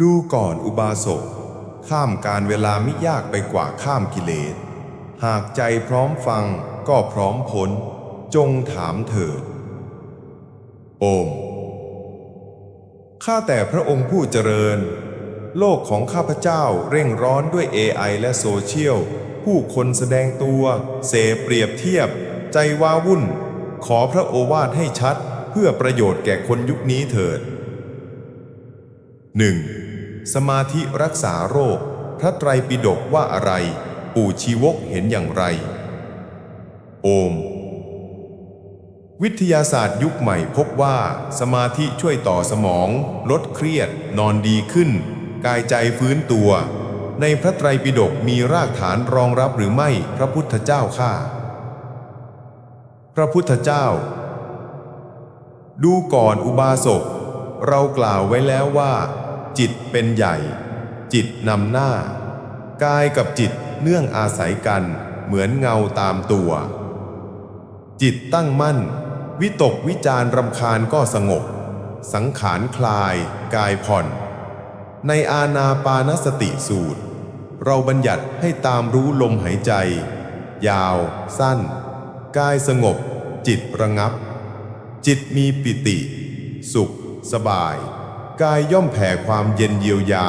ดูก่อนอุบาสก ข้ามการเวลาไมิยากไปกว่าข้ามกิเลส หากใจพร้อมฟังก็พร้อมพ้น จงถามเถิด โอม ข้าแต่พระองค์ผู้เจริญ โลกของข้าพเจ้าเร่งร้อนด้วย AI และโซเชียล ผู้คนแสดงตัว เสเปรียบเทียบ ใจว้าวุ่น ขอพระโอวาทให้ชัด เพื่อประโยชน์แก่คนยุคนี้เถิด 1. สมาธิรักษาโรค พระไตรปิฎกว่าอะไร ปู่ชีวกเห็นอย่างไร โอม วิทยาศาสตร์ยุคใหม่พบว่า สมาธิช่วยต่อสมอง ลดเครียด นอนดีขึ้น กายใจฟื้นตัว ในพระไตรปิฎกมีรากฐานรองรับหรือไม่พระพุทธเจ้าข้าพระพุทธเจ้า ดูก่อนอุบาสกเรากล่าวไว้แล้วว่า จิตเป็นใหญ่ จิตนำหน้า กายกับจิตเนื่องอาศัยกันเหมือนเงาตามตัว จิตตั้งมั่น วิตกวิจารรำคาญก็สงบ สังขารคลาย กายผ่อน ในอาณาปานสติสูตร เราบัญญัติให้ตามรู้ลมหายใจ ยาว สั้น กายสงบ จิตระงับ จิตมีปิติ สุข สบาย กายย่อมแผ่ความเย็นเยียวยา